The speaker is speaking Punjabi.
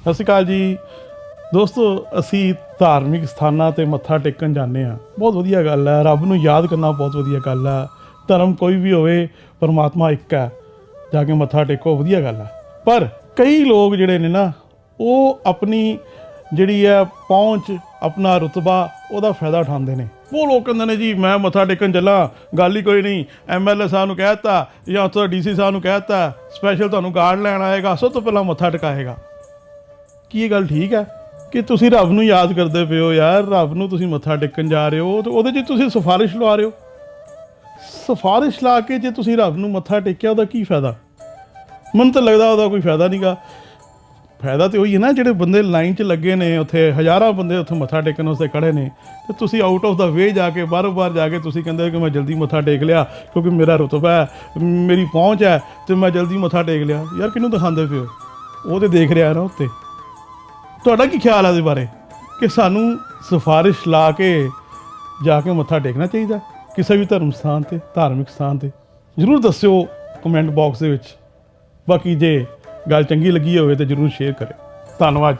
ਸਤਿ ਸ਼੍ਰੀ ਅਕਾਲ ਜੀ। ਦੋਸਤੋ, ਅਸੀਂ ਧਾਰਮਿਕ ਸਥਾਨਾਂ ਤੇ ਮੱਥਾ ਟੇਕਣ ਜਾਂਦੇ ਆ ਬਹੁਤ ਵਧੀਆ ਗੱਲ ਹੈ। ਰੱਬ ਨੂੰ ਯਾਦ ਕਰਨਾ ਬਹੁਤ ਵਧੀਆ ਗੱਲ ਹੈ। ਧਰਮ ਕੋਈ ਵੀ ਹੋਵੇ, ਪਰਮਾਤਮਾ ਇੱਕ ਹੈ। ਜਾ ਕੇ ਮੱਥਾ ਟੇਕੋ, ਵਧੀਆ ਗੱਲ ਹੈ। ਪਰ ਕਈ ਲੋਕ ਜਿਹੜੇ ਨੇ ਨਾ, ਉਹ ਆਪਣੀ ਜਿਹੜੀ ਹੈ ਪਹੁੰਚ, ਆਪਣਾ ਰੁਤਬਾ, ਉਹਦਾ ਫਾਇਦਾ ਉਠਾਉਂਦੇ ਨੇ। ਉਹ ਲੋਕ ਕਹਿੰਦੇ ਨੇ ਜੀ, ਮੈਂ ਮੱਥਾ ਟੇਕਣ ਚੱਲਾਂ। ਗੱਲ ਹੀ ਕੋਈ ਨਹੀਂ। ਐਮਐਲਏ ਸਾਹਿਬ ਨੂੰ ਕਹਿਤਾ ਜਾਂ ਉੱਥੋਂ ਡੀਸੀ ਸਾਹਿਬ ਨੂੰ ਕਹਿਤਾ ਸਪੈਸ਼ਲ ਤੁਹਾਨੂੰ ਗਾਰਡ ਲੈਣ ਆਏਗਾ, ਸਭ ਤੋਂ ਪਹਿਲਾਂ ਮੱਥਾ ਟਿਕਾਏਗਾ। ਕੀ ਇਹ ਗੱਲ ਠੀਕ ਹੈ ਕਿ ਤੁਸੀਂ ਰੱਬ ਨੂੰ ਯਾਦ ਕਰਦੇ ਪਏ ਹੋ ਯਾਰ? ਰੱਬ ਨੂੰ ਤੁਸੀਂ ਮੱਥਾ ਟੇਕਣ ਜਾ ਰਹੇ ਹੋ। ਤੇ ਉਹਦੇ 'ਚ ਤੁਸੀਂ ਸਿਫਾਰਿਸ਼ ਲਵਾ ਰਹੇ ਹੋ। ਸਿਫਾਰਿਸ਼ ਲਾ ਕੇ ਜੇ ਤੁਸੀਂ ਰੱਬ ਨੂੰ ਮੱਥਾ ਟੇਕਿਆ, ਉਹਦਾ ਕੀ ਫਾਇਦਾ? ਮੈਨੂੰ ਤਾਂ ਲੱਗਦਾ ਉਹਦਾ ਕੋਈ ਫਾਇਦਾ ਨਹੀਂਗਾ ਫਾਇਦਾ ਤੇ ਉਹੀ ਹੈ ਨਾ, ਜਿਹੜੇ ਬੰਦੇ ਲਾਈਨ 'ਚ ਲੱਗੇ ਨੇ, ਉੱਥੇ ਹਜ਼ਾਰਾਂ ਬੰਦੇ ਉੱਥੇ ਮੱਥਾ ਟੇਕਣ ਵਾਸਤੇ ਖੜੇ ਨੇ, ਤੇ ਤੁਸੀਂ ਆਊਟ ਆਫ ਦਾ ਵੇ ਜਾ ਕੇ ਬਾਰ-ਬਾਰ ਜਾ ਕੇ ਤੁਸੀਂ ਕਹਿੰਦੇ ਹੋ ਕਿ ਮੈਂ ਜਲਦੀ ਮੱਥਾ ਟੇਕ ਲਿਆ, ਕਿਉਂਕਿ ਮੇਰਾ ਰੁਤਬਾ ਹੈ, ਮੇਰੀ ਪਹੁੰਚ ਹੈ, ਤੇ ਮੈਂ ਜਲਦੀ ਮੱਥਾ ਟੇਕ ਲਿਆ। ਯਾਰ ਕਿਹਨੂੰ ਦਿਖਾਉਂਦੇ ਪਿਓ ਉਹ ਤੇ ਦੇਖ ਰਿਹਾ ਨਾ ਉੱਤੇ। ਤੁਹਾਡਾ ਕੀ ਖਿਆਲ ਹੈ ਇਹਦੇ ਬਾਰੇ? ਕਿ ਸਾਨੂੰ ਸਿਫਾਰਿਸ਼ ਲਾ ਕੇ ਜਾ ਕੇ ਮੱਥਾ ਟੇਕਣਾ ਚਾਹੀਦਾ ਕਿਸੇ ਵੀ ਧਰਮ ਸਥਾਨ ਤੇ, ਧਾਰਮਿਕ ਸਥਾਨ ਤੇ? ਜਰੂਰ ਦੱਸਿਓ ਕਮੈਂਟ ਬਾਕਸ ਦੇ ਵਿੱਚ। ਬਾਕੀ ਜੇ ਗੱਲ ਚੰਗੀ ਲੱਗੀ ਹੋਵੇ ਤਾਂ ਜਰੂਰ ਸ਼ੇਅਰ ਕਰਿਓ। ਧੰਨਵਾਦ।